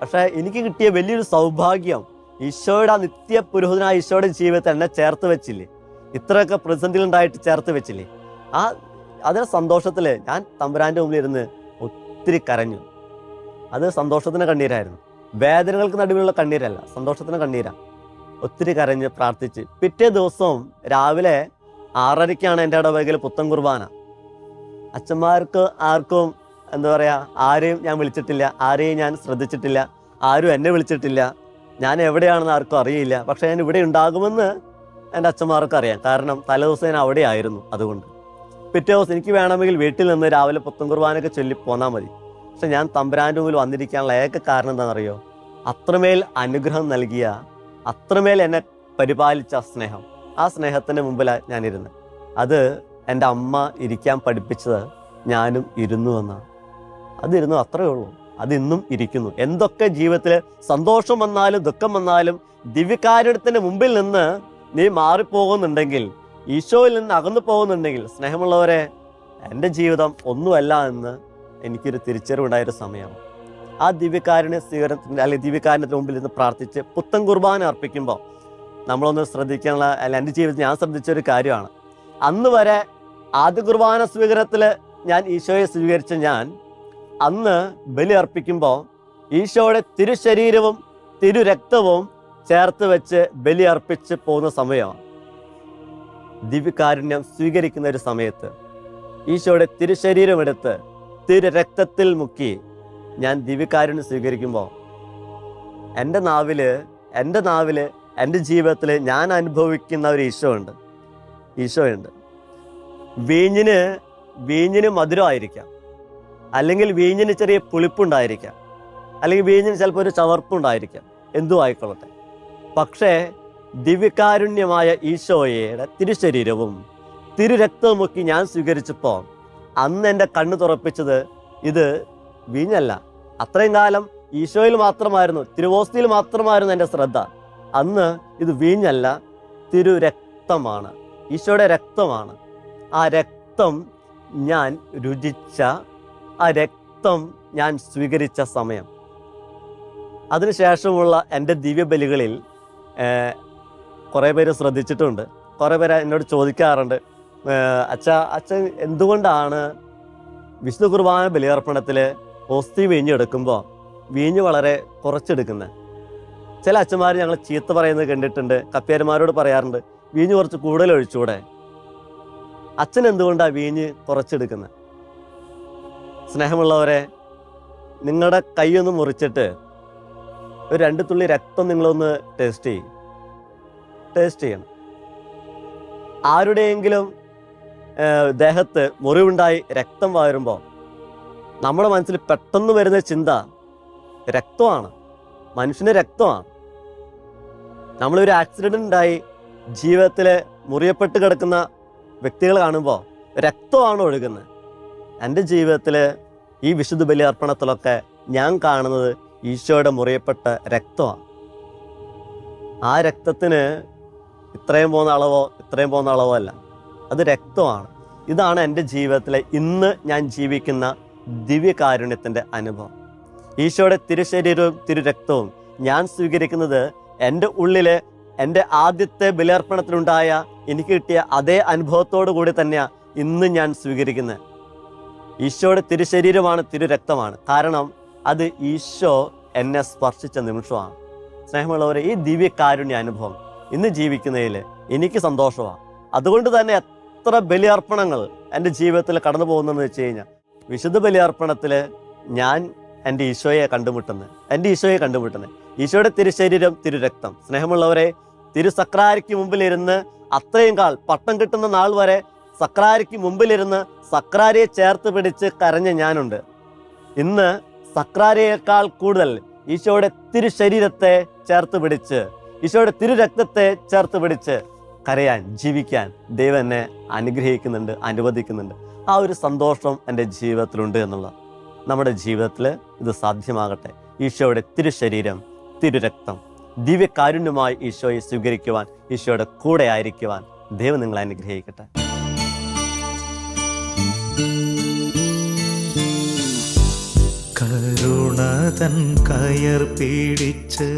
പക്ഷേ എനിക്ക് കിട്ടിയ വലിയൊരു സൗഭാഗ്യം ഈശോയുടെ ആ നിത്യ പുരോഹിതനായ ഈശോയുടെ ജീവിതത്തെ എന്നെ ചേർത്ത് വെച്ചില്ലേ? ഇത്രയൊക്കെ പ്രതിസന്ധികളുണ്ടായിട്ട് ചേർത്ത് വെച്ചില്ലേ? ആ അതിന്റെ സന്തോഷത്തിൽ ഞാൻ തമ്പുരാന്റെ മുമ്പിൽ ഇരുന്ന് ഒത്തിരി കരഞ്ഞു. അത് സന്തോഷത്തിന്റെ കണ്ണീരായിരുന്നു. വേദനകൾക്ക് നടുവിലുള്ള കണ്ണീരല്ല സന്തോഷത്തിന്റെ കണ്ണീരാണ് ഒത്തിരി കരഞ്ഞ് പ്രാർത്ഥിച്ച്. പിറ്റേ ദിവസവും രാവിലെ ആറരയ്ക്കാണ് എന്റെ ഇടവകയിൽ പുത്തൻ കുർബാന. അച്ഛന്മാർക്ക് ആർക്കും എന്താ പറയുക ആരെയും ഞാൻ വിളിച്ചിട്ടില്ല ആരെയും ഞാൻ ശ്രദ്ധിച്ചിട്ടില്ല ആരും എന്നെ വിളിച്ചിട്ടില്ല ഞാൻ എവിടെയാണെന്ന് ആർക്കും അറിയില്ല. പക്ഷേ ഞാൻ ഇവിടെ ഉണ്ടാകുമെന്ന് എന്റെ അച്ഛന്മാർക്ക് അറിയാം. കാരണം തലേദിവസം ഞാൻ അവിടെ ആയിരുന്നു അതുകൊണ്ട്. പിറ്റേ ദിവസം എനിക്ക് വേണമെങ്കിൽ വീട്ടിൽ നിന്ന് രാവിലെ പുത്തൻ കുർബാനൊക്കെ ചൊല്ലി പോന്നാൽ മതി. പക്ഷെ ഞാൻ തമ്പുരാന്റെ മുമ്പിൽ വന്നിരിക്കാനുള്ള ഏക കാരണം എന്താണെന്നറിയോ? അത്രമേൽ അനുഗ്രഹം നൽകിയ അത്രമേൽ എന്നെ പരിപാലിച്ച സ്നേഹം. ആ സ്നേഹത്തിന്റെ മുമ്പിലാണ് ഞാനിരുന്നത്. അത് എന്റെ അമ്മ ഇരിക്കാൻ പഠിപ്പിച്ചത് ഞാനും ഇരുന്നു എന്നാണ്. അതിരുന്നു അത്രയേ ഉള്ളൂ. അതിന്നും ഇരിക്കുന്നു. എന്തൊക്കെ ജീവിതത്തിൽ സന്തോഷം വന്നാലും ദുഃഖം വന്നാലും ദിവ്യകാരുണ്യത്തിന്റെ മുമ്പിൽ നിന്ന് നീ മാറിപ്പോകുന്നുണ്ടെങ്കിൽ ഈശോയിൽ നിന്ന് അകന്നു പോകുന്നുണ്ടെങ്കിൽ സ്നേഹമുള്ളവരെ എന്റെ ജീവിതം ഒന്നുമല്ല എന്ന് എനിക്കൊരു തിരിച്ചറിവുണ്ടായൊരു സമയമാണ്. ആ ദിവ്യകാരുണ്യ സ്വീകരണത്തിന്റെ അല്ലെങ്കിൽ ദിവ്യകാരുണ്യത്തിന് മുമ്പിൽ നിന്ന് പ്രാർത്ഥിച്ച് പുത്തൻ കുർബാന അർപ്പിക്കുമ്പോൾ നമ്മളൊന്ന് ശ്രദ്ധിക്കാനുള്ള അല്ല എന്റെ ജീവിതത്തിൽ ഞാൻ ശ്രദ്ധിച്ച ഒരു കാര്യമാണ്. അന്ന് വരെ ആദ്യ കുർബാന സ്വീകരണത്തിൽ ഞാൻ ഈശോയെ സ്വീകരിച്ച ഞാൻ അന്ന് ബലി അർപ്പിക്കുമ്പോൾ ഈശോയുടെ തിരുശരീരവും തിരുരക്തവും ചേർത്ത് വെച്ച് ബലി അർപ്പിച്ച് പോകുന്ന സമയമാണ് ദിവ്യകാരുണ്യം സ്വീകരിക്കുന്ന ഒരു സമയത്ത് ഈശോയുടെ തിരുശരീരം എടുത്ത് തിരു രക്തത്തിൽ മുക്കി ഞാൻ ദിവ്യകാരുണ്യം സ്വീകരിക്കുമ്പോൾ എന്റെ നാവിൽ എന്റെ നാവിൽ എന്റെ ജീവിതത്തിൽ ഞാൻ അനുഭവിക്കുന്ന ഒരു ഈശോ ഉണ്ട് ഈശോയുണ്ട്. വീഞ്ഞിന് വീഞ്ഞിന് മധുരമായിരിക്കാം. അല്ലെങ്കിൽ വീഞ്ഞിന് ചെറിയ പുളിപ്പുണ്ടായിരിക്കാം. അല്ലെങ്കിൽ വീഞ്ഞിന് ചിലപ്പോൾ ഒരു ചവർപ്പുണ്ടായിരിക്കാം. എന്തും ആയിക്കൊള്ളട്ടെ. പക്ഷേ ദിവ്യകാരുണ്യമായ ഈശോയുടെ തിരുശരീരവും തിരുരക്തവുമൊക്കെ ഞാൻ സ്വീകരിച്ചപ്പോൾ അന്ന് എന്റെ കണ്ണ് തുറപ്പിച്ചത് ഇത് വീഞ്ഞല്ല. അത്രയും കാലം ഈശോയിൽ മാത്രമായിരുന്നു തിരുവോസ്തിയിൽ മാത്രമായിരുന്നു എന്റെ ശ്രദ്ധ. അന്ന് ഇത് വീഞ്ഞല്ല തിരുരക്തമാണ്. ഈശോയുടെ രക്തമാണ്. ആ രക്തം ഞാൻ രുചിച്ച ആ രക്തം ഞാൻ സ്വീകരിച്ച സമയം. അതിനുശേഷമുള്ള എന്റെ ദിവ്യബലികളിൽ കുറേ പേര് ശ്രദ്ധിച്ചിട്ടുണ്ട്. കുറേ പേര് എന്നോട് ചോദിക്കാറുണ്ട് അച്ഛ അച്ഛൻ എന്തുകൊണ്ടാണ് വിഷ്ണു കുർബാന ബലിയർപ്പണത്തിൽ ഓസ്തി വീഞ്ഞ് എടുക്കുമ്പോൾ വീഞ്ഞ് വളരെ കുറച്ചെടുക്കുന്നത് ചില അച്ഛന്മാർ ഞങ്ങൾ ചീത്ത പറയുന്നത് കണ്ടിട്ടുണ്ട് കപ്പ്യാരന്മാരോട് പറയാറുണ്ട് വീഞ്ഞ് കുറച്ച് കൂടുതൽ ഒഴിച്ചുകൂടെ അച്ഛൻ എന്തുകൊണ്ടാണ് വീഞ്ഞ് കുറച്ചെടുക്കുന്നത്? സ്നേഹമുള്ളവരെ നിങ്ങളുടെ കൈയൊന്ന് മുറിച്ചിട്ട് ഒരു രണ്ട് തുള്ളി രക്തം നിങ്ങളൊന്ന് ടേസ്റ്റ് ചെയ്യും. ടേസ്റ്റ് ചെയ്യണം. ആരുടെയെങ്കിലും ദേഹത്ത് മുറിവുണ്ടായി രക്തം വാരുമ്പോൾ നമ്മുടെ മനസ്സിൽ പെട്ടെന്ന് വരുന്ന ചിന്ത രക്തമാണ്. മനുഷ്യന് രക്തമാണ്. നമ്മളൊരു ആക്സിഡന്റ് ഉണ്ടായി ജീവിതത്തിൽ മുറിയപ്പെട്ട് കിടക്കുന്ന വ്യക്തികൾ കാണുമ്പോൾ രക്തമാണ് ഒഴുകുന്നത്. എന്റെ ജീവിതത്തിൽ ഈ വിശുദ്ധ ബലിയർപ്പണത്തിലൊക്കെ ഞാൻ കാണുന്നത് ഈശോയുടെ മുറിയപ്പെട്ട രക്തമാണ്. ആ രക്തത്തിന് ഇത്രയും പോകുന്ന അളവോ ഇത്രയും പോകുന്ന അളവോ അല്ല. അത് രക്തമാണ്. ഇതാണ് എന്റെ ജീവിതത്തിലെ ഇന്ന് ഞാൻ ജീവിക്കുന്ന ദിവ്യകാരുണ്യത്തിന്റെ അനുഭവം. ഈശോയുടെ തിരുശരീരവും തിരുരക്തവും ഞാൻ സ്വീകരിക്കുന്നത് എന്റെ ഉള്ളിലെ എന്റെ ആദ്യത്തെ ബലിയർപ്പണത്തിലുണ്ടായ എനിക്ക് കിട്ടിയ അതേ അനുഭവത്തോടു കൂടി തന്നെയാണ് ഇന്ന് ഞാൻ സ്വീകരിക്കുന്നത്. ഈശോയുടെ തിരുശരീരമാണ് തിരുരക്തമാണ്. കാരണം അത് ഈശോ എന്നെ സ്പർശിച്ച നിമിഷമാണ്. സ്നേഹമുള്ളവരെ ഈ ദിവ്യകാരുണ്യ അനുഭവം ഇന്ന് ജീവിക്കുന്നതിൽ എനിക്ക് സന്തോഷമാണ് അതുകൊണ്ട് തന്നെ എത്ര ബലിയർപ്പണങ്ങൾ എന്റെ ജീവിതത്തിൽ കടന്നു പോകുന്നതെന്ന് വെച്ച് കഴിഞ്ഞാൽ വിശുദ്ധ ബലിയർപ്പണത്തിൽ ഞാൻ എന്റെ ഈശോയെ കണ്ടുമുട്ടുന്നത്. എന്റെ ഈശോയെ കണ്ടുമുട്ടുന്നത്. ഈശോയുടെ തിരുശരീരം തിരുരക്തം. സ്നേഹമുള്ളവരെ തിരുസക്രാരിക്ക് മുമ്പിലിരുന്ന് അത്രയും കാൾ പട്ടം കിട്ടുന്ന നാൾ വരെ സക്രാരിക്ക് മുമ്പിലിരുന്ന് സക്രാരിയെ ചേർത്ത് പിടിച്ച് കരഞ്ഞ ഞാനുണ്ട്. ഇന്ന് സക്രാരിയേക്കാൾ കൂടുതൽ ഈശോയുടെ തിരുശരീരത്തെ ചേർത്ത് പിടിച്ച് ഈശോയുടെ തിരുരക്തത്തെ ചേർത്ത് പിടിച്ച് കരയാൻ ജീവിക്കാൻ ദൈവം എന്നെ അനുഗ്രഹിക്കുന്നുണ്ട് അനുവദിക്കുന്നുണ്ട്. ആ ഒരു സന്തോഷം എന്റെ ജീവിതത്തിലുണ്ട് എന്നുള്ള നമ്മുടെ ജീവിതത്തിൽ ഇത് സാധ്യമാകട്ടെ. ഈശോയുടെ തിരുശരീരം തിരുരക്തം. ദിവ്യകാരുണ്യമായി ഈശോയെ സ്വീകരിക്കുവാൻ ഈശോയുടെ കൂടെ ആയിരിക്കുവാൻ ദൈവം നിങ്ങളെ അനുഗ്രഹിക്കട്ടെ. കരുണതൻ കയർ പീഡിച്ച്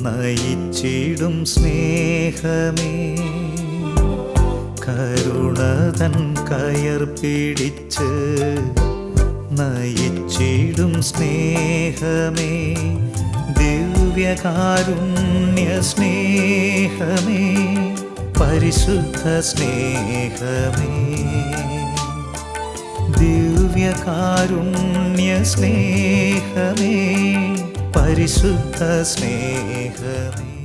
നയിച്ചിടും സ്നേഹമേ. കരുണതൻ കയർ പിടിച്ച് നയിച്ചിടും സ്നേഹമേ. ദിവ്യകാരുണ്യ സ്നേഹമേ പരിശുദ്ധ സ്നേഹമേ